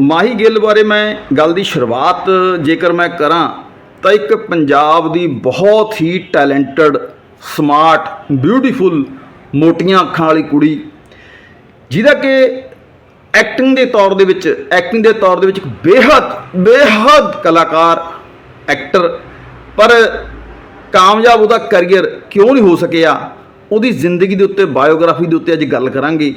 ਮਾਹੀ ਗਿੱਲ ਬਾਰੇ ਮੈਂ ਗੱਲ ਦੀ ਸ਼ੁਰੂਆਤ ਜੇਕਰ ਮੈਂ ਕਰਾਂ, ਤਾਂ ਇੱਕ ਪੰਜਾਬ ਦੀ ਬਹੁਤ ਹੀ ਟੈਲੈਂਟਡ, ਸਮਾਰਟ, ਬਿਊਟੀਫੁਲ ਮੋਟੀਆਂ ਅੱਖਾਂ ਵਾਲੀ ਕੁੜੀ, ਜਿਹਦਾ ਕਿ ਐਕਟਿੰਗ ਦੇ ਤੌਰ ਦੇ ਵਿੱਚ, ਐਕਟਿੰਗ ਦੇ ਤੌਰ ਦੇ ਵਿੱਚ ਇੱਕ ਬੇਹੱਦ ਬੇਹੱਦ ਕਲਾਕਾਰ, ਐਕਟਰ, ਪਰ ਕਾਮਯਾਬ ਉਹਦਾ ਕੈਰੀਅਰ ਕਿਉਂ ਨਹੀਂ ਹੋ ਸਕਿਆ? ਉਹਦੀ ਜ਼ਿੰਦਗੀ ਦੇ ਉੱਤੇ, ਬਾਇਓਗ੍ਰਾਫੀ ਦੇ ਉੱਤੇ ਅੱਜ ਗੱਲ ਕਰਾਂਗੇ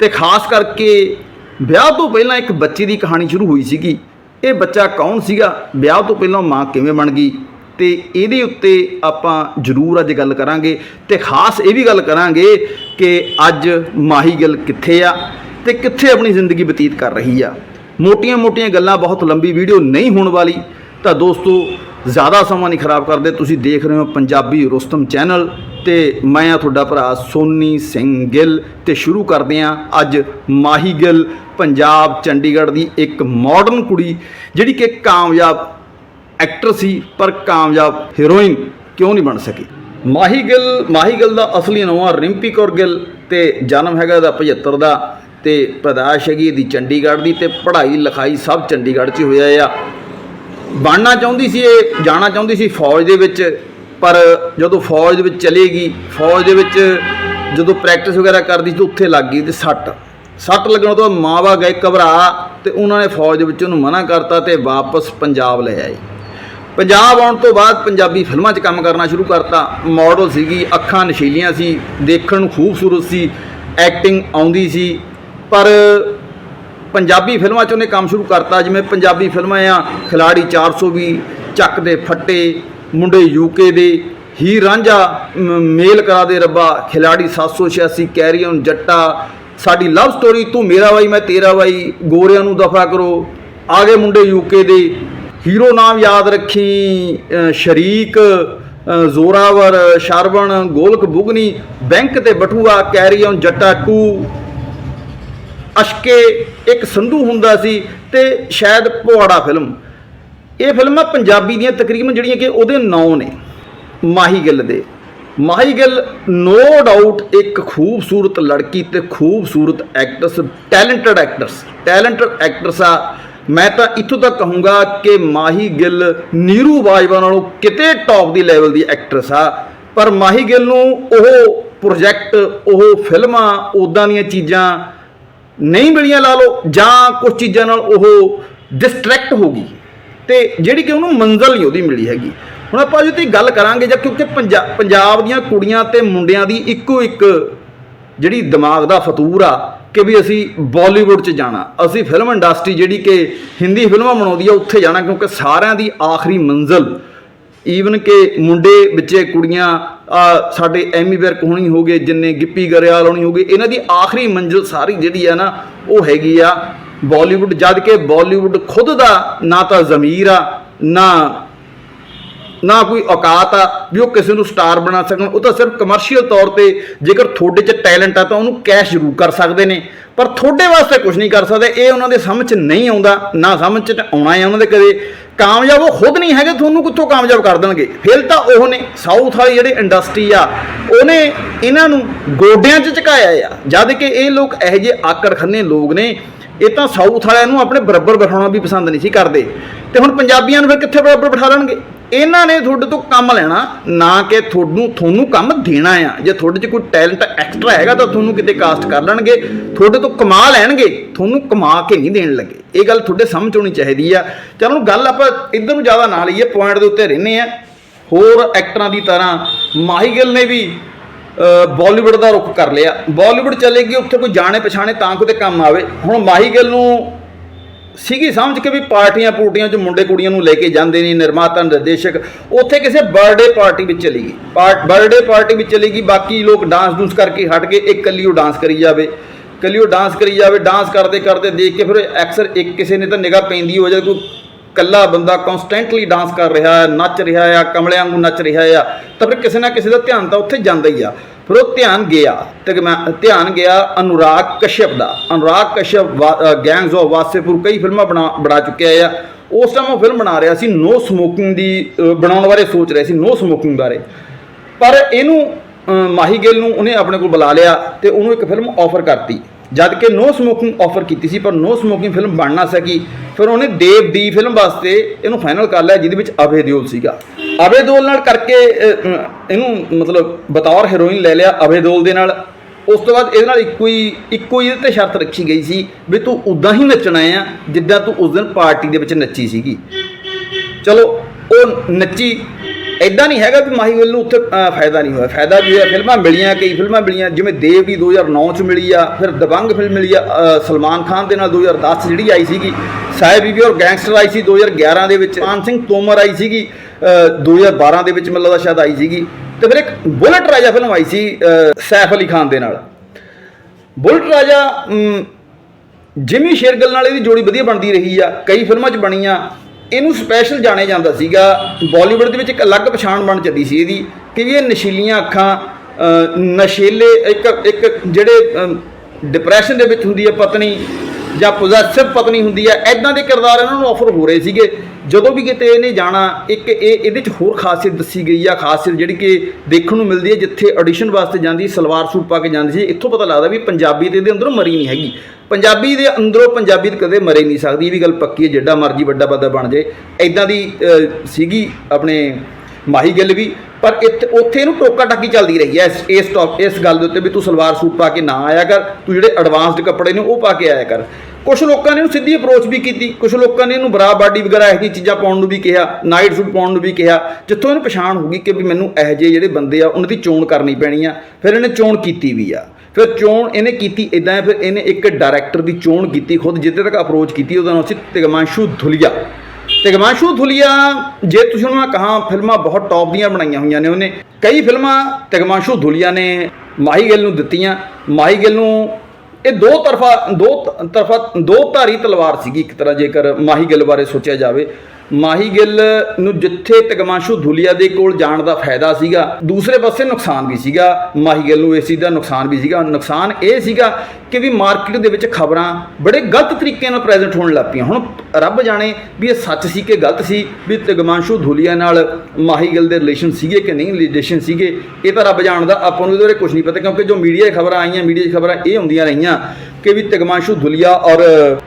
ਤੇ ਖਾਸ ਕਰਕੇ ਵਿਆਹ ਤੋਂ ਪਹਿਲਾਂ ਇੱਕ ਬੱਚੇ ਦੀ ਕਹਾਣੀ ਸ਼ੁਰੂ ਹੋਈ ਸੀਗੀ। ਇਹ ਬੱਚਾ ਕੌਣ ਸੀਗਾ? ਵਿਆਹ ਤੋਂ ਪਹਿਲਾਂ ਮਾਂ ਕਿਵੇਂ ਬਣ ਗਈ? ਤੇ ਇਹਦੇ ਉੱਤੇ ਆਪਾਂ ਜ਼ਰੂਰ ਅੱਜ ਗੱਲ ਕਰਾਂਗੇ ਤੇ ਖਾਸ ਇਹ ਵੀ ਗੱਲ ਕਰਾਂਗੇ ਕਿ ਅੱਜ ਮਾਹੀ ਗਿੱਲ ਕਿੱਥੇ ਆ ਤੇ ਕਿੱਥੇ ਆਪਣੀ ਜ਼ਿੰਦਗੀ ਬਤੀਤ ਕਰ ਰਹੀ ਆ। ਮੋਟੀਆਂ-ਮੋਟੀਆਂ ਗੱਲਾਂ ਬਹੁਤ ਲੰਬੀ ਵੀਡੀਓ ਨਹੀਂ ਹੋਣ ਵਾਲੀ। ਤਾਂ ਦੋਸਤੋ, ਜ਼ਿਆਦਾ ਸਮਾਂ ਨਹੀਂ ਖਰਾਬ ਕਰਦੇ। ਤੁਸੀਂ ਦੇਖ ਰਹੇ ਹੋ ਪੰਜਾਬੀ ਰੁਸਤਮ ਚੈਨਲ ਤੇ ਮੈਂ ਆ ਤੁਹਾਡਾ ਭਰਾ ਸੋਨੀ ਸਿੰਘ ਗਿੱਲ ਤੇ ਸ਼ੁਰੂ ਕਰਦੇ ਆ ਅੱਜ ਮਾਹੀ ਗਿੱਲ, ਪੰਜਾਬ ਚੰਡੀਗੜ੍ਹ ਦੀ ਇੱਕ ਮਾਡਰਨ ਕੁੜੀ, ਜਿਹੜੀ ਕਿ ਕਾਮਯਾਬ ਐਕਟਰ ਸੀ, ਪਰ ਕਾਮਯਾਬ ਹੀਰੋਇਨ ਕਿਉਂ ਨਹੀਂ ਬਣ ਸਕੀ? ਮਾਹੀ ਗਿੱਲ ਮਾਹੀ ਗਿੱਲ ਦਾ ਅਸਲੀ ਨਾਮ ਆ ਰਿੰਪੀ ਕੌਰ ਗਿੱਲ ਤੇ ਜਨਮ ਹੈਗਾ ਇਹਦਾ 75 ਦਾ ਤੇ ਪੈਦਾਇਸ਼ ਹੈਗੀ ਇਹਦੀ ਚੰਡੀਗੜ੍ਹ ਦੀ ਤੇ ਪੜ੍ਹਾਈ ਲਿਖਾਈ ਸਭ ਚੰਡੀਗੜ੍ਹ 'ਚ ਹੀ ਹੋਇਆ ਆ। ਬਣਨਾ ਚਾਹੁੰਦੀ ਸੀ ਇਹ, ਜਾਣਾ ਚਾਹੁੰਦੀ ਸੀ ਫੌਜ ਦੇ ਵਿੱਚ, ਪਰ ਜਦੋਂ ਫੌਜ ਦੇ ਵਿੱਚ ਚਲੇਗੀ ਫੌਜ ਦੇ ਵਿੱਚ ਜਦੋਂ ਪ੍ਰੈਕਟਿਸ ਵਗੈਰਾ ਕਰਦੀ ਸੀ ਤਾਂ ਉੱਥੇ ਲੱਗ ਗਈ ਤੇ ਸੱਟ। ਸੱਟ ਲੱਗਣ ਤੋਂ ਬਾਅਦ ਮਾਂ-ਬਾਪ ਗਏ ਘਬਰਾ ਤੇ ਉਹਨਾਂ ਨੇ ਫੌਜ ਦੇ ਵਿੱਚ ਉਹਨੂੰ ਮਨਾ ਕਰਤਾ ਤੇ ਵਾਪਸ ਪੰਜਾਬ ਲੈ ਆਏ। ਪੰਜਾਬ ਆਉਣ ਤੋਂ ਬਾਅਦ ਪੰਜਾਬੀ ਫਿਲਮਾਂ 'ਚ ਕੰਮ ਕਰਨਾ ਸ਼ੁਰੂ ਕਰਤਾ। ਮਾਡਲ ਸੀਗੀ, ਅੱਖਾਂ ਨਸ਼ੀਲੀਆਂ ਸੀ, ਦੇਖਣ ਨੂੰ ਖੂਬਸੂਰਤ ਸੀ ਐਕਟਿੰਗ ਆਉਂਦੀ ਸੀ। ਪਰ ਪੰਜਾਬੀ ਫਿਲਮਾਂ 'ਚ ਉਹਨੇ ਕੰਮ ਸ਼ੁਰੂ ਕਰਤਾ, ਜਿਵੇਂ ਪੰਜਾਬੀ ਫਿਲਮਾਂ ਆ, ਖਿਲਾੜੀ 420 ਚੱਕ ਦੇ ਫੱਟੇ, ਮੁੰਡੇ ਯੂਕੇ ਦੇ ਹੀ ਰਾਂਝਾ ਮੇਲ ਕਰਾ ਦੇ ਰੱਬਾ, ਖਿਲਾੜੀ 786 ਕੈਰੀਅਨ ਜੱਟਾ, ਸਾਡੀ ਲਵ ਸਟੋਰੀ, ਤੂੰ ਮੇਰਾ ਬਾਈ, ਮੈਂ ਤੇਰਾ ਬਾਈ, ਗੋਰਿਆਂ ਨੂੰ ਦਫਾ ਕਰੋ ਆਗੇ ਮੁੰਡੇ ਯੂਕੇ ਦੇ। ਹੀਰੋ ਨਾਮ ਯਾਦ ਰੱਖੀ ਸ਼ਰੀਕ ਜ਼ੋਰਾਵਰ, ਸ਼ਰਵਣ, ਗੋਲਕ ਬੁਗਨੀ, ਬੈਂਕ ਤੇ ਬਟੂਆ ਕੈਰੀਅਨ ਜੱਟਾ 2 ਅਸ਼ਕੇ ਇੱਕ ਸੰਧੂ ਹੁੰਦਾ ਸੀ ਤੇ ਸ਼ਾਇਦ ਪਵਾੜਾ ਫਿਲਮ। ਇਹ ਫਿਲਮਾਂ ਪੰਜਾਬੀ ਦੀਆਂ ਤਕਰੀਬਨ ਜਿਹੜੀਆਂ ਕਿ ਉਹਦੇ ਨਾਂ ਨੇ, ਮਾਹੀ ਗਿੱਲ ਦੇ। ਮਾਹੀ ਗਿੱਲ ਨੋ ਡਾਊਟ ਇੱਕ ਖੂਬਸੂਰਤ ਲੜਕੀ ਤੇ ਖੂਬਸੂਰਤ actress talented actress talented actress ਆ। ਮੈਂ ਤਾਂ ਇੱਥੋਂ ਤੱਕ ਕਹੂੰਗਾ ਕਿ ਮਾਹੀ ਗਿੱਲ ਨੀਰੂ ਬਾਜਵਾ ਨਾਲੋਂ ਕਿਤੇ ਟੌਪ ਦੀ ਲੈਵਲ ਦੀ ਐਕਟਰਸ ਆ। ਪਰ ਮਾਹੀ ਗਿੱਲ ਨੂੰ ਉਹ ਪ੍ਰੋਜੈਕਟ ਉਹ ਫਿਲਮਾਂ ਉਦਾਂ ਦੀਆਂ ਚੀਜ਼ਾਂ ਨਹੀਂ ਮਿਲੀਆਂ ਲਾ ਲਓ, ਜਾਂ ਕੁਝ ਚੀਜ਼ਾਂ ਨਾਲ ਉਹ ਡਿਸਟਰੈਕਟ ਹੋ ਗਈ। ਤੇ ਜਿਹੜੀ ਕਿ ਉਹਨੂੰ ਮੰਜ਼ਲ ਨਹੀਂ ਉਹਦੀ ਮਿਲੀ ਹੈਗੀ। ਹੁਣ ਆਪਾਂ ਜੀ ਤੇ ਗੱਲ ਕਰਾਂਗੇ, ਜਾਂ ਕਿਉਂਕਿ ਪੰਜਾਬ ਦੀਆਂ ਕੁੜੀਆਂ ਤੇ ਮੁੰਡਿਆਂ ਦੀ ਇੱਕੋ ਇੱਕ ਜਿਹੜੀ ਦਿਮਾਗ ਦਾ ਫਤੂਰ ਆ ਕਿ ਵੀ ਅਸੀਂ ਬਾਲੀਵੁੱਡ 'ਚ ਜਾਣਾ। ਅਸੀਂ ਫਿਲਮ ਇੰਡਸਟਰੀ ਜਿਹੜੀ ਕਿ ਹਿੰਦੀ ਫਿਲਮਾਂ ਬਣਾਉਂਦੀ ਆ, ਉੱਥੇ ਜਾਣਾ, ਕਿਉਂਕਿ ਸਾਰਿਆਂ ਦੀ ਆਖਰੀ ਮੰਜ਼ਲ ਈਵਨ ਕਿ ਮੁੰਡੇ ਵਿੱਚੇ ਕੁੜੀਆਂ ਸਾਡੇ ਐਮੀ ਵਿਰਕ ਹੋਣੀ ਹੋਗੇ ਜਿੰਨੇ ਗਿੱਪੀ ਗਰੇਵਾਲ ਹੋਣੀ ਹੋਗੇ ਇਹਨਾਂ ਦੀ ਆਖਰੀ ਮੰਜ਼ਿਲ ਸਾਰੀ ਜਿਹੜੀ ਆ ਨਾ, ਉਹ ਹੈਗੀ ਆ ਬਾਲੀਵੁੱਡ ਜਦ ਕਿ ਬਾਲੀਵੁੱਡ ਖੁਦ ਦਾ ਨਾ ਤਾਂ ਜ਼ਮੀਰ ਆ, ਨਾ ਨਾ ਕੋਈ ਔਕਾਤ ਆ ਵੀ ਉਹ ਕਿਸੇ ਨੂੰ ਸਟਾਰ ਬਣਾ ਸਕਣ। ਉਹ ਤਾਂ ਸਿਰਫ ਕਮਰਸ਼ੀਅਲ ਤੌਰ ਤੇ ਜੇਕਰ ਤੁਹਾਡੇ 'ਚ ਟੈਲੈਂਟ ਆ ਤਾਂ ਉਹਨੂੰ ਕੈਸ਼ ਜ਼ਰੂਰ ਕਰ ਸਕਦੇ ਨੇ। ਪਰ ਤੁਹਾਡੇ ਵਾਸਤੇ ਕੁਝ ਨਹੀਂ ਕਰ ਸਕਦੇ, ਇਹ ਉਹਨਾਂ ਦੇ ਸਮਝ 'ਚ ਨਹੀਂ ਆਉਂਦਾ, ਨਾ ਸਮਝ 'ਚ ਆਉਣਾ ਹੈ ਉਹਨਾਂ ਦੇ ਕਦੇ। ਕਾਮਯਾਬ ਉਹ ਖੁਦ ਨਹੀਂ ਹੈਗੇ, ਤੁਹਾਨੂੰ ਕਿੱਥੋਂ ਕਾਮਯਾਬ ਕਰ ਦੇਣਗੇ? ਫਿਰ ਤਾਂ ਉਹ ਨੇ ਸਾਊਥ ਵਾਲੀ ਜਿਹੜੀ ਇੰਡਸਟਰੀ ਆ, ਉਹਨੇ ਇਹਨਾਂ ਨੂੰ ਗੋਡਿਆਂ 'ਚ ਝੁਕਾਇਆ ਆ। ਜਦ ਕਿ ਇਹ ਲੋਕ ਇਹੋ ਜਿਹੇ ਆਕੜ ਖੰਨੇ ਲੋਕ ਨੇ ਇਹ ਤਾਂ ਸਾਊਥ ਵਾਲਿਆਂ ਨੂੰ ਆਪਣੇ ਬਰਾਬਰ ਬਿਠਾਉਣਾ ਵੀ ਪਸੰਦ ਨਹੀਂ ਸੀ ਕਰਦੇ। ਤੇ ਹੁਣ ਪੰਜਾਬੀਆਂ ਨੂੰ ਫਿਰ ਕਿੱਥੇ ਬਰਾਬਰ ਬਿਠਾ ਲੈਣਗੇ? ਇਹਨਾਂ ਨੇ ਤੁਹਾਡੇ ਤੋਂ ਕੰਮ ਲੈਣਾ, ਨਾ ਕਿ ਤੁਹਾਨੂੰ ਤੁਹਾਨੂੰ ਕੰਮ ਦੇਣਾ ਆ। ਜੇ ਤੁਹਾਡੇ 'ਚ ਕੋਈ ਟੈਲੈਂਟ ਐਕਸਟਰਾ ਹੈਗਾ ਤਾਂ ਤੁਹਾਨੂੰ ਕਿਤੇ ਕਾਸਟ ਕਰ ਲੈਣਗੇ। ਤੁਹਾਡੇ ਤੋਂ ਕਮਾ ਲੈਣਗੇ, ਤੁਹਾਨੂੰ ਕਮਾ ਕੇ ਨਹੀਂ ਦੇਣ ਲੱਗੇ। ਇਹ ਗੱਲ ਤੁਹਾਡੇ ਸਮਝ ਆਉਣੀ ਚਾਹੀਦੀ ਆ। ਚਲੋ ਗੱਲ ਆਪਾਂ ਇੱਧਰ ਨੂੰ ਜ਼ਿਆਦਾ ਨਾ ਲਈਏ ਪੁਆਇੰਟ ਦੇ ਉੱਤੇ ਰਹਿੰਦੇ ਆ। ਹੋਰ ਐਕਟਰਾਂ ਦੀ ਤਰ੍ਹਾਂ ਮਾਹੀ ਗਿੱਲ ਨੇ ਵੀ ਬਾਲੀਵੁੱਡ ਦਾ ਰੁਖ ਕਰ ਲਿਆ। ਬਾਲੀਵੁੱਡ ਚਲੇਗੀ ਉੱਥੇ ਕੋਈ ਜਾਣੇ ਪਛਾਣੇ ਤਾਂ ਕਿਤੇ ਕੰਮ ਆਵੇ। ਹੁਣ ਮਾਹੀ ਗੱਲ ਨੂੰ ਸੀਗੀ ਸਮਝ ਕੇ ਵੀ ਪਾਰਟੀਆਂ ਪੂਟੀਆਂ 'ਚ ਮੁੰਡੇ ਕੁੜੀਆਂ ਨੂੰ ਲੈ ਕੇ ਜਾਂਦੇ ਨੇ ਨਿਰਮਾਤਾ, ਨਿਰਦੇਸ਼ਕ। ਉੱਥੇ ਕਿਸੇ ਬਰਥਡੇ ਪਾਰਟੀ ਵਿੱਚ ਚਲੀ ਗਈ। ਬਰਥਡੇ ਪਾਰਟੀ ਵਿੱਚ ਚਲੀ ਗਈ, ਬਾਕੀ ਲੋਕ ਡਾਂਸ ਡੂੰਸ ਕਰਕੇ ਹਟ ਕੇ ਇੱਕ ਕੱਲੀ ਉਹ ਡਾਂਸ ਕਰੀ ਜਾਵੇ। ਕੱਲੀ ਉਹ ਡਾਂਸ ਕਰੀ ਜਾਵੇ ਡਾਂਸ ਕਰਦੇ ਕਰਦੇ ਦੇਖ ਕੇ ਫਿਰ ਅਕਸਰ ਇੱਕ ਕਿਸੇ ਨੇ ਤਾਂ ਨਿਗਾਹ ਪੈਂਦੀ ਹੋ ਜਾਵੇ, ਕੋਈ ਕੱਲਾ ਬੰਦਾ ਕਨਸਟੈਂਟਲੀ ਡਾਂਸ ਕਰ ਰਿਹਾ ਹੈ, ਨੱਚ ਰਿਹਾ ਹੈ, ਕਮਲਿਆਂ ਵਾਂਗੂ ਨੱਚ ਰਿਹਾ ਹੈ, ਤਾਂ ਫਿਰ ਕਿਸੇ ਨਾ ਕਿਸੇ ਦਾ ਧਿਆਨ ਤਾਂ ਉੱਥੇ ਜਾਂਦਾ ਹੀ ਆ। ਫਿਰ ਉਹ ਧਿਆਨ ਗਿਆ, ਤੇ ਮੈਂ ਧਿਆਨ ਗਿਆ ਅਨੁਰਾਗ ਕਸ਼ਯਪ ਦਾ। ਅਨੁਰਾਗ ਕਸ਼ਯਪ ਗੈਂਗਸ ਆਫ ਵਾਸੇਪੁਰ ਕਈ ਫਿਲਮਾਂ ਬਣਾ ਬਣਾ ਚੁੱਕਿਆ ਆ। ਉਸ ਟਾਈਮ ਉਹ ਫਿਲਮ ਬਣਾ ਰਿਹਾ ਸੀ ਨੋ ਸਮੋਕਿੰਗ ਦੀ ਬਣਾਉਣ ਬਾਰੇ ਸੋਚ ਰਿਹਾ ਸੀ ਨੋ ਸਮੋਕਿੰਗ ਬਾਰੇ। ਪਰ ਇਹਨੂੰ ਮਾਹੀ ਗਿੱਲ ਨੂੰ ਉਹਨੇ ਆਪਣੇ ਕੋਲ ਬੁਲਾ ਲਿਆ ਤੇ ਉਹਨੂੰ ਇੱਕ ਫਿਲਮ ਆਫਰ ਕਰਤੀ। ਜਦ ਕਿ ਨੋ ਸਮੋਕਿੰਗ ਆਫਰ ਕੀਤੀ ਸੀ, ਪਰ ਨੋ ਸਮੋਕਿੰਗ ਫਿਲਮ ਬਣ ਨਾ ਸਕੀ। ਫਿਰ ਉਹਨੇ ਦੇਵ ਦੀ ਫਿਲਮ ਵਾਸਤੇ ਇਹਨੂੰ ਫਾਈਨਲ ਕਰ ਲਿਆ, ਜਿਹਦੇ ਵਿੱਚ ਅਭੈ ਦਿਓਲ ਸੀਗਾ। ਅਭੈ ਦਿਓਲ ਨਾਲ ਕਰਕੇ ਇਹਨੂੰ ਮਤਲਬ ਬਤੌਰ ਹੀਰੋਇਨ ਲੈ ਲਿਆ ਅਭੈ ਦਿਓਲ ਦੇ ਨਾਲ। ਉਸ ਤੋਂ ਬਾਅਦ ਇਹਦੇ ਨਾਲ ਇੱਕੋ ਹੀ ਇੱਕੋ ਹੀ ਇਹਦੇ ਤੇ ਸ਼ਰਤ ਰੱਖੀ ਗਈ ਸੀ ਵੀ ਤੂੰ ਉਦਾਂ ਹੀ ਨੱਚਣਾ ਆ ਜਿੱਦਾਂ ਤੂੰ ਉਸ ਦਿਨ ਪਾਰਟੀ ਦੇ ਵਿੱਚ ਨੱਚੀ ਸੀਗੀ। ਚਲੋ, ਉਹ ਨੱਚੀ ਐਦਾਂ ਨਹੀਂ ਹੈਗਾ ਵੀ ਮਾਹੀ ਗਿੱਲ ਨੂੰ ਉੱਥੇ ਫਾਇਦਾ ਨਹੀਂ ਹੋਇਆ। ਫਾਇਦਾ ਵੀ ਹੋਇਆ ਫਿਲਮਾਂ ਮਿਲੀਆਂ ਕਈ ਫਿਲਮਾਂ ਮਿਲੀਆਂ ਜਿਵੇਂ ਦੇਵ ਵੀ 2009 ਚ ਮਿਲੀ ਆ ਫਿਰ ਦਬੰਗ ਫਿਲਮ ਮਿਲੀ ਆ ਸਲਮਾਨ ਖਾਨ ਦੇ ਨਾਲ 2010 ਚ ਜਿਹੜੀ ਆਈ ਸੀਗੀ ਸਾਹਿਬ ਬੀਬੀ ਔਰ ਗੈਂਗਸਟਰ ਆਈ ਸੀ 2011 ਦੇ ਵਿੱਚ ਮਾਨ ਸਿੰਘ ਤੋਮਰ ਆਈ ਸੀਗੀ ਅ, 2012 ਦੇ ਵਿੱਚ ਮੈਨੂੰ ਲੱਗਦਾ ਸ਼ਾਇਦ ਆਈ ਸੀਗੀ। ਤੇ ਫਿਰ ਇੱਕ ਬੁਲਟ ਰਾਜਾ ਫਿਲਮ ਆਈ ਸੀ ਸੈਫ ਅਲੀ ਖਾਨ ਦੇ ਨਾਲ। ਬੁਲਟ ਰਾਜਾ ਜਿਮੀ ਸ਼ੇਰਗਲ ਨਾਲ ਇਹਦੀ ਜੋੜੀ ਵਧੀਆ ਬਣਦੀ ਰਹੀ ਆ ਕਈ ਫਿਲਮਾਂ 'ਚ ਬਣੀਆਂ ਇਹਨੂੰ ਸਪੈਸ਼ਲ ਜਾਣਿਆ ਜਾਂਦਾ ਸੀਗਾ। ਬਾਲੀਵੁੱਡ ਦੇ ਵਿੱਚ ਇੱਕ ਅਲੱਗ ਪਛਾਣ ਬਣ ਚੱਲੀ ਸੀ ਇਹਦੀ ਕਿ ਵੀ ਇਹ ਨਸ਼ੀਲੀਆਂ ਅੱਖਾਂ ਨਸ਼ੀਲੇ ਇੱਕ ਇੱਕ ਜਿਹੜੇ ਡਿਪਰੈਸ਼ਨ ਦੇ ਵਿੱਚ ਹੁੰਦੀ ਹੈ ਪਤਨੀ ਜਾਂ ਪੋਜੈਸਿਵ ਪਤਨੀ ਹੁੰਦੀ ਹੈ ਐਦਾਂ ਦੇ ਕਿਰਦਾਰ ਇਹਨਾਂ ਨੂੰ ਆਫਰ ਹੋ ਰਹੇ ਸੀਗੇ। ਜਦੋਂ ਵੀ ਕਿਤੇ ਇਹਨੇ ਜਾਣਾ, ਇੱਕ ਇਹ, ਇਹਦੇ 'ਚ ਹੋਰ ਖਾਸੀਅਤ ਦੱਸੀ ਗਈ ਆ, ਖਾਸੀਅਤ ਜਿਹੜੀ ਕਿ ਦੇਖਣ ਨੂੰ ਮਿਲਦੀ ਹੈ, ਜਿੱਥੇ ਆਡੀਸ਼ਨ ਵਾਸਤੇ ਜਾਂਦੀ, ਸਲਵਾਰ ਸੂਟ ਪਾ ਕੇ ਜਾਂਦੀ ਸੀ, ਇੱਥੋਂ ਪਤਾ ਲੱਗਦਾ ਵੀ ਪੰਜਾਬੀ ਤੇ ਇਹਦੇ ਅੰਦਰੋਂ ਮਰੀ ਨਹੀਂ ਹੈਗੀ। ਪੰਜਾਬੀ ਦੇ ਅੰਦਰੋਂ ਪੰਜਾਬੀ ਤੇ ਕਦੇ ਮਰੇ ਨਹੀਂ ਸਕਦੀ, ਇਹ ਵੀ ਗੱਲ ਪੱਕੀ ਹੈ, ਜਿੱਡਾ ਮਰਜ਼ੀ ਵੱਡਾ ਬੰਦਾ ਬਣ ਜਾਏ। ਐਦਾਂ ਦੀ ਸੀਗੀ ਆਪਣੇ ਮਾਹੀ ਗਿੱਲ ਵੀ। ਪਰ ਇੱਥੇ ਉੱਥੇ ਇਹਨੂੰ ਟੋਕਾ ਟਾਕੀ ਚੱਲਦੀ ਰਹੀ ਹੈ। ਇਸ ਇਸ ਟੌਪ ਇਸ ਗੱਲ ਦੇ ਉੱਤੇ ਵੀ ਤੂੰ ਸਲਵਾਰ ਸੂਟ ਪਾ ਕੇ ਨਾ ਆਇਆ ਕਰ। ਤੂੰ ਜਿਹੜੇ ਐਡਵਾਂਸਡ ਕੱਪੜੇ ਨੇ ਉਹ ਪਾ ਕੇ ਆਇਆ ਕਰ। ਕੁਝ ਲੋਕਾਂ ਨੇ ਇਹਨੂੰ ਸਿੱਧੀ ਅਪਰੋਚ ਵੀ ਕੀਤੀ। ਕੁਝ ਲੋਕਾਂ ਨੇ ਇਹਨੂੰ ਬਰਾ ਬਾਡੀ ਵਗੈਰਾ ਇਹੋ ਜਿਹੀ ਚੀਜ਼ਾਂ ਪਾਉਣ ਨੂੰ ਵੀ ਕਿਹਾ ਨਾਈਟ ਸੂਟ ਪਾਉਣ ਨੂੰ ਵੀ ਕਿਹਾ। ਜਿੱਥੋਂ ਇਹਨੂੰ ਪਛਾਣ ਹੋ ਗਈ ਕਿ ਵੀ ਮੈਨੂੰ ਇਹੋ ਜਿਹੇ ਜਿਹੜੇ ਬੰਦੇ ਆ, ਉਹਨਾਂ ਦੀ ਚੋਣ ਕਰਨੀ ਪੈਣੀ ਆ। ਫਿਰ ਇਹਨੇ ਚੋਣ ਕੀਤੀ ਵੀ ਆ। ਫਿਰ ਚੋਣ ਇਹਨੇ ਕੀਤੀ ਇਦਾਂ ਫਿਰ ਇਹਨੇ ਇੱਕ ਡਾਇਰੈਕਟਰ ਦੀ ਚੋਣ ਕੀਤੀ ਖੁਦ, ਜਿੱਥੇ ਤੱਕ ਅਪਰੋਚ ਕੀਤੀ, ਉਹਦਾ ਨਾਮ ਸੀ ਤਿਗਮਾਂਸ਼ੂ ਧੁਲੀਆ। ਤਿਗਮਾਂਸ਼ੂ ਥੁਲੀਆ, ਜੇ ਤੁਸੀਂ ਉਹਨੂੰ ਮੈਂ ਕਹਾਂ, ਫਿਲਮਾਂ ਬਹੁਤ ਟੌਪ ਦੀਆਂ ਬਣਾਈਆਂ ਹੋਈਆਂ ਨੇ ਉਹਨੇ। ਕਈ ਫਿਲਮਾਂ ਤਿਗਮਾਂਸ਼ੂ ਥੁਲੀਆ ਨੇ, ਮਾਹੀ ਗਿੱਲ ਨੂੰ ਦਿੱਤੀਆਂ। ਮਾਹੀ ਗਿੱਲ ਨੂੰ ਇਹ ਦੋ ਤਰਫਾ ਦੋ ਤਰਫਾ, ਦੋ ਧਾਰੀ ਤਲਵਾਰ ਸੀਗੀ ਇੱਕ ਤਰ੍ਹਾਂ ਜੇਕਰ ਮਾਹੀ ਗਿੱਲ ਬਾਰੇ ਸੋਚਿਆ ਜਾਵੇ। ਮਾਹੀ ਗਿੱਲ ਨੂੰ ਜਿੱਥੇ ਤਗਮਾਸ਼ੂ ਧੁਲੀਆ ਦੇ ਕੋਲ ਜਾਣ ਦਾ ਫਾਇਦਾ ਸੀਗਾ, ਦੂਸਰੇ ਪਾਸੇ ਨੁਕਸਾਨ ਵੀ ਸੀਗਾ। ਮਾਹੀ ਗਿੱਲ ਨੂੰ ਇਸ ਚੀਜ਼ ਦਾ ਨੁਕਸਾਨ ਵੀ ਸੀਗਾ। ਨੁਕਸਾਨ ਇਹ ਸੀਗਾ ਕਿ ਵੀ ਮਾਰਕੀਟ ਦੇ ਵਿੱਚ ਖਬਰਾਂ ਬੜੇ ਗਲਤ ਤਰੀਕੇ ਨਾਲ ਪ੍ਰੈਜ਼ੈਂਟ ਹੋਣ ਲੱਗ ਪਈਆਂ। ਹੁਣ ਰੱਬ ਜਾਣੇ ਵੀ ਇਹ ਸੱਚ ਸੀ ਕਿ ਗਲਤ ਸੀ, ਵੀ ਤਗਮਾਸ਼ੂ ਧੁਲੀਆ ਨਾਲ ਮਾਹੀ ਗਿੱਲ ਦੇ ਰਿਲੇਸ਼ਨ ਸੀਗੇ ਕਿ ਨਹੀਂ ਰਿਲੇਸ਼ਨ ਸੀਗੇ, ਇਹ ਤਾਂ ਰੱਬ ਜਾਣਦਾ, ਆਪਾਂ ਨੂੰ ਇਹਦੇ ਬਾਰੇ ਕੁਝ ਨਹੀਂ ਪਤਾ, ਕਿਉਂਕਿ ਜੋ ਮੀਡੀਆ 'ਚ ਖਬਰਾਂ ਆਈਆਂ ਮੀਡੀਆ 'ਚ ਖਬਰਾਂ ਇਹ ਹੁੰਦੀਆਂ ਰਹੀਆਂ। ਕਿ ਵੀ ਤਗਮਾਸ਼ੂ ਦੁਲੀਆ ਔਰ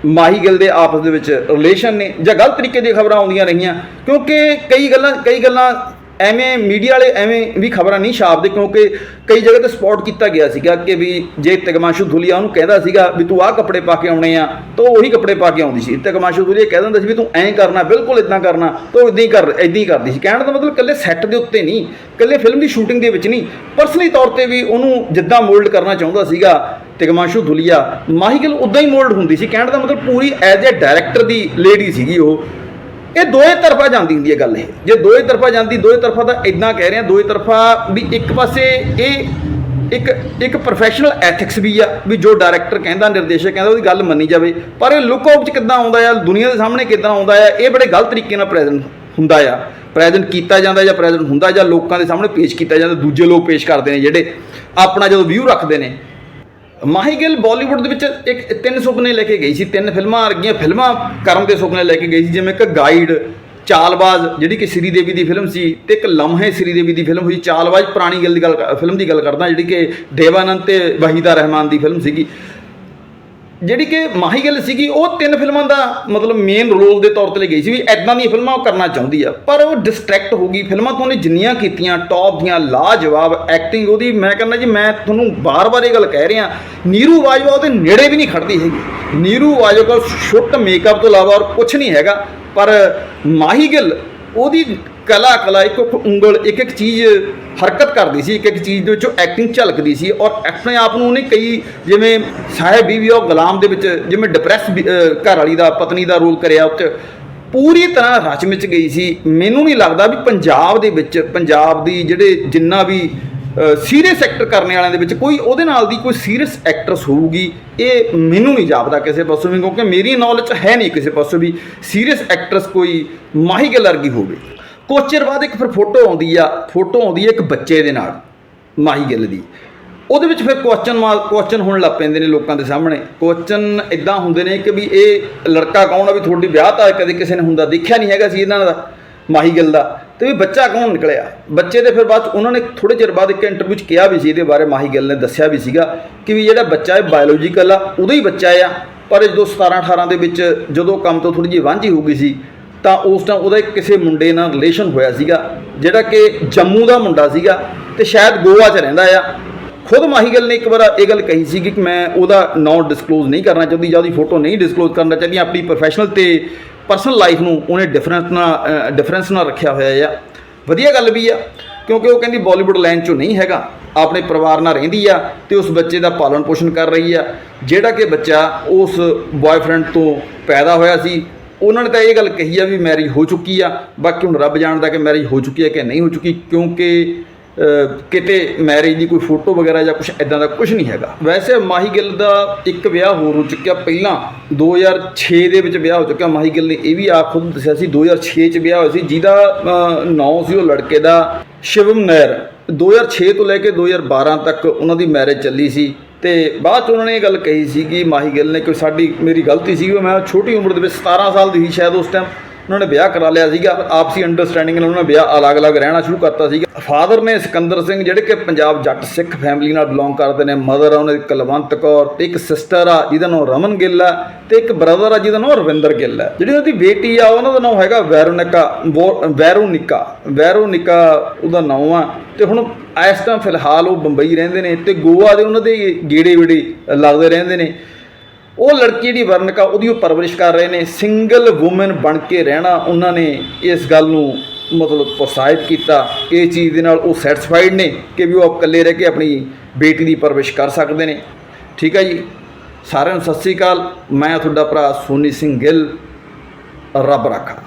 ਮਾਹੀ ਗਿੱਲ ਦੇ ਆਪਸ ਦੇ ਵਿੱਚ ਰਿਲੇਸ਼ਨ ਨੇ ਜਾਂ ਗਲਤ ਤਰੀਕੇ ਦੀਆਂ ਖਬਰਾਂ ਆਉਂਦੀਆਂ ਰਹੀਆਂ, ਕਿਉਂਕਿ ਕਈ ਗੱਲਾਂ ਕਈ ਗੱਲਾਂ ਐਵੇਂ ਮੀਡੀਆ ਵਾਲੇ ਐਵੇਂ ਵੀ ਖਬਰਾਂ ਨਹੀਂ ਛਾਪਦੇ ਕਿਉਂਕਿ ਕਈ ਜਗ੍ਹਾ ਤੇ ਸਪੌਟ ਕੀਤਾ ਗਿਆ ਸੀਗਾ ਕਿ ਵੀ ਜੇ ਤਗਮਾਸ਼ੂ ਧੁਲੀਆ ਉਹਨੂੰ ਕਹਿੰਦਾ ਸੀਗਾ ਵੀ ਤੂੰ ਆਹ ਕੱਪੜੇ ਪਾ ਕੇ ਆਉਣੇ ਆ, ਤਾਂ ਉਹ ਉਹੀ ਕੱਪੜੇ ਪਾ ਕੇ ਆਉਂਦੀ ਸੀ। ਤਗਮਾਸ਼ੂ ਧੁਲੀਆ ਕਹਿ ਦਿੰਦਾ ਸੀ ਵੀ ਤੂੰ ਐਂ ਕਰਨਾ, ਬਿਲਕੁਲ ਇਦਾਂ ਕਰਨਾ, ਤਾਂ ਉਹ ਇਦਾਂ ਹੀ ਕਰ ਇਦਾਂ ਹੀ ਕਰਦੀ ਸੀ। ਕਹਿਣ ਦਾ ਮਤਲਬ ਇਕੱਲੇ ਸੈੱਟ ਦੇ ਉੱਤੇ ਨਹੀਂ, ਇਕੱਲੇ ਫਿਲਮ ਦੀ ਸ਼ੂਟਿੰਗ ਦੇ ਵਿੱਚ ਨਹੀਂ। ਪਰਸਨਲੀ ਤੌਰ ਤੇ ਵੀ ਉਹਨੂੰ ਜਿੱਦਾਂ ਮੋਲਡ ਕਰਨਾ ਚਾਹੁੰਦਾ ਸੀਗਾ ਤਿਗਮਾਸ਼ੂ ਧੁਲੀਆ, ਮਾਹੀ ਗਿੱਲ ਉਦਾਂ ਹੀ ਮੋਲਡ ਹੁੰਦੀ ਸੀ। ਕਹਿਣ ਦਾ ਮਤਲਬ ਪੂਰੀ ਐਜ਼ ਅ ਡਾਇਰੈਕਟਰ ਦੀ ਲੇਡੀ ਸੀਗੀ ਉਹ। ਇਹ ਦੋਏ ਤਰਫਾ ਜਾਂਦੀ ਹੁੰਦੀ ਹੈ ਗੱਲ ਇਹ। ਜੇ ਦੋਏ ਤਰਫਾ ਜਾਂਦੀ ਦੋਏ ਤਰਫਾ ਤਾਂ ਇਦਾਂ ਕਹਿ ਰਹੇ ਆ ਦੋਏ ਤਰਫਾ ਵੀ ਇੱਕ ਪਾਸੇ ਇਹ ਇੱਕ ਇੱਕ ਪ੍ਰੋਫੈਸ਼ਨਲ ਐਥਿਕਸ ਵੀ ਆ, ਵੀ ਜੋ ਡਾਇਰੈਕਟਰ ਕਹਿੰਦਾ, ਨਿਰਦੇਸ਼ਕ ਕਹਿੰਦਾ, ਉਹਦੀ ਗੱਲ ਮੰਨੀ ਜਾਵੇ। ਪਰ ਇਹ ਲੁੱਕ ਆਊਟ ਚ ਕਿੱਦਾਂ ਆਉਂਦਾ ਆ, ਦੁਨੀਆ ਦੇ ਸਾਹਮਣੇ ਕਿੱਦਾਂ ਆਉਂਦਾ ਆ, ਇਹ ਬੜੇ ਗਲਤ ਤਰੀਕੇ ਨਾਲ ਪ੍ਰੈਜ਼ੈਂਟ ਹੁੰਦਾ ਆ। ਪ੍ਰੈਜ਼ੈਂਟ ਕੀਤਾ ਜਾਂਦਾ ਜਾਂ ਪ੍ਰੈਜ਼ੈਂਟ ਹੁੰਦਾ ਜਾਂ ਲੋਕਾਂ ਦੇ ਸਾਹਮਣੇ ਪੇਸ਼ ਕੀਤਾ ਜਾਂਦਾ, ਦੂਜੇ ਲੋਕ ਪੇਸ਼ ਕਰਦੇ ਨੇ ਜਿਹੜੇ ਆਪਣਾ ਜਦੋਂ ਵਿਊ ਰੱਖਦੇ ਨੇ ਮਾਹੀ ਗਿੱਲ ਬਾਲੀਵੁੱਡ ਦੇ ਵਿੱਚ ਇੱਕ ਤਿੰਨ ਸੁਪਨੇ ਲੈ ਕੇ ਗਈ ਸੀ, ਤਿੰਨ ਫਿਲਮਾਂ ਅਰਗੀਆਂ ਫਿਲਮਾਂ ਕਰਨ ਦੇ ਸੁਪਨੇ ਲੈ ਕੇ ਗਈ ਸੀ, ਜਿਵੇਂ ਇੱਕ ਗਾਈਡ, ਚਾਲਬਾਜ਼, ਜਿਹੜੀ ਕਿ ਸ੍ਰੀ ਦੇਵੀ ਦੀ ਫਿਲਮ ਸੀ ਤੇ ਇੱਕ ਲਮਹੇ ਸ੍ਰੀ ਦੇਵੀ ਦੀ ਫਿਲਮ ਹੋਈ, ਚਾਲਬਾਜ਼ ਪੁਰਾਣੀ ਗੱਲ ਦੀ ਗੱਲ ਫਿਲਮ ਦੀ ਗੱਲ ਕਰਦਾ, ਜਿਹੜੀ ਕਿ ਦੇਵਾਨੰਦ ਤੇ ਵਹੀਦਾ ਰਹਿਮਾਨ ਦੀ ਫਿਲਮ ਸੀਗੀ। ਜਿਹੜੀ ਕਿ ਮਾਹੀ ਗਿੱਲ ਸੀਗੀ, ਉਹ ਤਿੰਨ ਫਿਲਮਾਂ ਦਾ ਮਤਲਬ ਮੇਨ ਰੋਲ ਦੇ ਤੌਰ ਤੇ ਲਈ ਗਈ ਸੀ ਵੀ ਐਦਾਂ ਦੀਆਂ ਫਿਲਮਾਂ ਉਹ ਕਰਨਾ ਚਾਹੁੰਦੀ ਆ। ਪਰ ਉਹ ਡਿਸਟਰੈਕਟ ਹੋ ਗਈ। ਫਿਲਮਾਂ ਤੋਂ ਉਹਨੇ ਜਿੰਨੀਆਂ ਕੀਤੀਆਂ ਟੌਪ ਦੀਆਂ, ਲਾਜਵਾਬ ਐਕਟਿੰਗ ਉਹਦੀ, ਮੈਂ ਕਹਿੰਦਾ ਜੀ, ਮੈਂ ਤੁਹਾਨੂੰ ਬਾਰ-ਬਾਰ ਇਹ ਗੱਲ ਕਹਿ ਰਿਹਾ, ਨੀਰੂ ਬਾਜਵਾ ਉਹਦੇ ਨੇੜੇ ਵੀ ਨਹੀਂ ਖੜਦੀ ਹੈਗੀ। ਨੀਰੂ ਬਾਜਵਾ ਕੋਲ ਛੁੱਟ ਮੇਕਅਪ ਤੋਂ ਇਲਾਵਾ ਔਰ ਕੁਝ ਨਹੀਂ ਹੈਗਾ। ਪਰ ਮਾਹੀ ਗਿੱਲ ਉਹਦੀ ਕਲਾ ਕਲਾ ਇੱਕ ਇੱਕ ਉਂਗਲ, ਇੱਕ ਇੱਕ ਚੀਜ਼ ਹਰਕਤ ਕਰਦੀ ਸੀ, ਇੱਕ ਇੱਕ ਚੀਜ਼ ਦੇ ਵਿੱਚੋਂ ਐਕਟਿੰਗ ਝਲਕਦੀ ਸੀ ਔਰ ਆਪਣੇ ਆਪ ਨੂੰ ਉਹਨੇ ਕਈ ਜਿਵੇਂ ਸਾਹਿਬ ਬੀਵੀ ਉਹ ਗੁਲਾਮ ਦੇ ਵਿੱਚ ਜਿਵੇਂ ਡਿਪਰੈਸ ਘਰ ਵਾਲੀ ਦਾ, ਪਤਨੀ ਦਾ ਰੋਲ ਕਰਿਆ ਉੱਥੇ। ਪੂਰੀ ਤਰ੍ਹਾਂ ਰਚ ਵਿੱਚ ਗਈ ਸੀ। ਮੈਨੂੰ ਨਹੀਂ ਲੱਗਦਾ ਵੀ ਪੰਜਾਬ ਦੇ ਵਿੱਚ, ਪੰਜਾਬ ਦੀ ਜਿਹੜੇ ਜਿੰਨਾ ਵੀ ਸੀਰੀਅਸ ਐਕਟਰ ਕਰਨ ਵਾਲਿਆਂ ਦੇ ਵਿੱਚ ਕੋਈ ਉਹਦੇ ਨਾਲ ਦੀ ਕੋਈ ਸੀਰੀਅਸ ਐਕਟਰਸ ਹੋਊਗੀ, ਇਹ ਮੈਨੂੰ ਨਹੀਂ ਜਾਪਦਾ ਕਿਸੇ ਪਾਸੋਂ ਵੀ, ਕਿਉਂਕਿ ਮੇਰੀ ਨੌਲੇਜ ਹੈ ਨਹੀਂ ਕਿਸੇ ਪਾਸੋਂ ਵੀ ਸੀਰੀਅਸ ਐਕਟਰਸ ਕੋਈ ਮਾਹੀ ਗਿੱਲ ਵਰਗੀ ਹੋਵੇ। ਕੁਛ ਚਿਰ ਬਾਅਦ ਇੱਕ ਫਿਰ ਫੋਟੋ ਆਉਂਦੀ ਆ, ਫੋਟੋ ਆਉਂਦੀ ਹੈ ਇੱਕ ਬੱਚੇ ਦੇ ਨਾਲ, ਮਾਹੀ ਗਿੱਲ ਦੀ। ਉਹਦੇ ਵਿੱਚ ਫਿਰ ਕੁਐਸਚਨ ਕੁਐਸਚਨ ਹੋਣ ਲੱਗ ਪੈਂਦੇ ਨੇ ਲੋਕਾਂ ਦੇ ਸਾਹਮਣੇ। ਕੁਐਸਚਨ ਇਦਾਂ ਹੁੰਦੇ ਨੇ ਕਿ ਵੀ ਇਹ ਲੜਕਾ ਕੌਣ ਆ ਵੀ ਤੁਹਾਡੀ ਵਿਆਹ ਤਾਂ ਕਦੇ ਕਿਸੇ ਨੇ ਹੁੰਦਾ ਦੇਖਿਆ ਨਹੀਂ ਹੈਗਾ ਸੀ ਇਹਨਾਂ ਦਾ, ਮਾਹੀ ਗਿੱਲ ਦਾ। ਤੇ ਵੀ ਬੱਚਾ ਕੌਣ ਨਿਕਲਿਆ? ਬੱਚੇ ਦੇ ਫਿਰ ਬਾਅਦ 'ਚ ਉਹਨਾਂ ਨੇ ਥੋੜੇ ਚਿਰ ਬਾਅਦ ਇੱਕ ਇੰਟਰਵਿਊ 'ਚ ਕਿਹਾ ਵੀ ਸੀ ਇਹਦੇ ਬਾਰੇ, ਮਾਹੀ ਗਿੱਲ ਨੇ ਦੱਸਿਆ ਵੀ ਸੀਗਾ ਕਿ ਵੀ ਜਿਹੜਾ ਬੱਚਾ ਹੈ ਬਾਇਓਲੋਜੀਕਲ ਆ, ਉਹਦਾ ਹੀ ਬੱਚਾ ਆ। ਪਰ ਇਹ ਜਦੋਂ 17 18 ਦੇ ਵਿੱਚ ਜਦੋਂ ਕੰਮ ਤੋਂ ਥੋੜੀ ਜਿਹੀ ਵਾਂਝੀ ਹੋ ਗਈ ਸੀ ਤਾਂ ਉਸ ਟਾਈਮ ਉਹਦਾ ਕਿਸੇ ਮੁੰਡੇ ਨਾਲ ਰਿਲੇਸ਼ਨ ਹੋਇਆ ਸੀਗਾ, ਜਿਹੜਾ ਕਿ ਜੰਮੂ ਦਾ ਮੁੰਡਾ ਸੀਗਾ ਤੇ ਸ਼ਾਇਦ ਗੋਆ 'ਚ ਰਹਿੰਦਾ ਆ। ਖੁਦ ਮਾਹੀਗਲ ਨੇ ਇੱਕ ਵਾਰ ਇਹ ਗੱਲ ਕਹੀ ਸੀ ਕਿ ਮੈਂ ਉਹਦਾ ਨਾਂ ਡਿਸਕਲੋਜ਼ ਨਹੀਂ ਕਰਨਾ ਚਾਹੁੰਦੀ ਜਾਂ ਉਹਦੀ ਫੋਟੋ ਨਹੀਂ ਡਿਸਕਲੋਜ਼ ਕਰਨਾ ਚਾਹੁੰਦੀ, ਆਪਣੀ ਪ੍ਰੋਫੈਸ਼ਨਲ ਤੇ ਪਰਸਨਲ ਲਾਈਫ ਨੂੰ ਉਹਨੇ ਡਿਫਰੈਂਸ ਨਾਲ ਡਿਫਰੈਂਸ ਨਾਲ ਰੱਖਿਆ ਹੋਇਆ ਆ। ਵਧੀਆ ਗੱਲ ਵੀ ਆ, ਕਿਉਂਕਿ ਉਹ ਕਹਿੰਦੀ ਬਾਲੀਵੁੱਡ ਲਾਈਨ 'ਚੋਂ ਨਹੀਂ ਹੈਗਾ, ਆਪਣੇ ਪਰਿਵਾਰ ਨਾਲ ਰਹਿੰਦੀ ਆ ਤੇ ਉਸ ਬੱਚੇ ਦਾ ਪਾਲਣ ਪੋਸ਼ਣ ਕਰ ਰਹੀ ਆ। ਜਿਹੜਾ ਕਿ ਬੱਚਾ ਉਸ ਬॉयਫ੍ਰੈਂਡ ਤੋਂ ਪੈਦਾ ਹੋਇਆ ਸੀ ਉਹਨਾਂ ਨੇ ਤਾਂ ਇਹ ਗੱਲ ਕਹੀ ਆ ਵੀ ਮੈਰਿਜ ਹੋ ਚੁੱਕੀ ਆ, ਬਾਕੀ ਹੁਣ ਰੱਬ ਜਾਣਦਾ ਕਿ ਮੈਰਿਜ ਹੋ ਚੁੱਕੀ ਹੈ ਕਿ ਨਹੀਂ ਹੋ ਚੁੱਕੀ, ਕਿਉਂਕਿ ਕਿਤੇ ਮੈਰਿਜ ਦੀ ਕੋਈ ਫੋਟੋ ਵਗੈਰਾ ਜਾਂ ਕੁਝ ਐਦਾਂ ਦਾ ਕੁਝ ਨਹੀਂ ਹੈਗਾ। ਵੈਸੇ ਮਾਹੀ ਗਿੱਲ ਦਾ ਇੱਕ ਵਿਆਹ ਹੋਰ ਹੋ ਚੁੱਕਿਆ ਪਹਿਲਾਂ 2006 ਦੇ ਵਿੱਚ ਵਿਆਹ ਹੋ ਚੁੱਕਿਆ। ਮਾਹੀ ਗਿੱਲ ਨੇ ਇਹ ਵੀ ਆਪ ਖੁਦ ਦੱਸਿਆ ਸੀ 2006 ਚ ਵਿਆਹ ਹੋਇਆ ਸੀ, ਜਿਹਦਾ ਨਾਂ ਸੀ ਉਹ ਲੜਕੇ ਦਾ, ਸ਼ਿਵਮ ਨੈਰ 2006 ਤੋਂ ਲੈ ਕੇ 2012 ਤੱਕ ਉਹਨਾਂ ਦੀ ਮੈਰਿਜ ਚੱਲੀ ਸੀ। ਤੇ ਬਾਅਦ ਚ ਉਹਨਾਂ ਨੇ ਇਹ ਗੱਲ ਕਹੀ ਸੀ ਕਿ ਮਾਹੀ ਗਿੱਲ ਨੇ ਕਿ ਸਾਡੀ, ਮੇਰੀ ਗਲਤੀ ਸੀ ਉਹ ਮੈਂ ਛੋਟੀ ਉਮਰ ਦੇ ਵਿੱਚ 17 ਸਾਲ ਦੀ ਸੀ ਸ਼ਾਇਦ ਉਸ ਟਾਈਮ ਉਹਨਾਂ ਨੇ ਵਿਆਹ ਕਰਾ ਲਿਆ ਸੀਗਾ, ਆਪਸੀ ਅੰਡਰਸਟੈਂਡਿੰਗ ਨਾਲ ਉਹਨਾਂ ਨੇ ਵਿਆਹ ਅਲੱਗ-ਅਲੱਗ ਰਹਿਣਾ ਸ਼ੁਰੂ ਕਰਤਾ ਸੀਗਾ। ਫਾਦਰ ਨੇ ਸਿਕੰਦਰ ਸਿੰਘ, ਜਿਹੜੇ ਕਿ ਪੰਜਾਬ ਜੱਟ ਸਿੱਖ ਫੈਮਿਲੀ ਨਾਲ ਬਿਲੋਂਗ ਕਰਦੇ ਨੇ ਮਦਰ ਆ, ਉਹਨਾਂ ਦੀ ਕੁਲਵੰਤ ਕੌਰ, ਤੇ ਇੱਕ ਸਿਸਟਰ ਆ, ਜਿਹਦਾ ਨਾਮ ਰਮਨ ਗਿੱਲ ਆ, ਤੇ ਇੱਕ ਬ੍ਰਦਰ ਆ, ਜਿਹਦਾ ਨਾਮ ਰਵਿੰਦਰ ਗਿੱਲ ਆ। ਜਿਹੜੀ ਉਹਦੀ ਬੇਟੀ ਆ, ਉਹਨਾਂ ਦਾ ਨਾਮ ਹੈਗਾ ਵੈਰੋਨਿਕਾ, ਵੋ- ਵੈਰੋਨਿਕਾ ਵੈਰੋਨਿਕਾ ਉਹਦਾ ਨਾਮ ਆ। ਤੇ ਹੁਣ ਇਸ ਟਾਈਮ ਫਿਲਹਾਲ ਉਹ ਬੰਬਈ ਰਹਿੰਦੇ ਨੇ ਤੇ ਗੋਆ ਦੇ ਉਹਨਾਂ ਦੇ ਗੇੜੇ ਵੇੜੇ ਲੱਗਦੇ ਰਹਿੰਦੇ ਨੇ। ਉਹ ਲੜਕੀ ਜਿਹੜੀ ਵਰਨਕਾ ਉਹਦੀ ਉਹ ਪਰਵਰਿਸ਼ ਕਰ ਰਹੇ ਨੇ। ਸਿੰਗਲ ਔਮਨ ਬਣ ਕੇ ਰਹਿਣਾ ਉਹਨਾਂ ਨੇ ਇਸ ਗੱਲ ਨੂੰ ਮਤਲਬ ਪ੍ਰੋਤਸਾਹਿਤ ਕੀਤਾ। ਇਹ ਚੀਜ਼ ਦੇ ਨਾਲ ਉਹ ਸੈਟੀਸਫਾਈਡ ਨੇ ਕਿ ਵੀ ਉਹ ਇਕੱਲੇ ਰਹਿ ਕੇ ਆਪਣੀ ਬੇਟੀ ਦੀ ਪਰਵਰਿਸ਼ ਕਰ ਸਕਦੇ ਨੇ। ਠੀਕ ਹੈ ਜੀ? ਸਾਰਿਆਂ ਨੂੰ ਸਤਿ ਸ੍ਰੀ ਅਕਾਲ। ਮੈਂ ਤੁਹਾਡਾ ਭਰਾ ਸੋਨੀ ਸਿੰਘ ਗਿੱਲ। ਰੱਬ ਰਾਖਾ।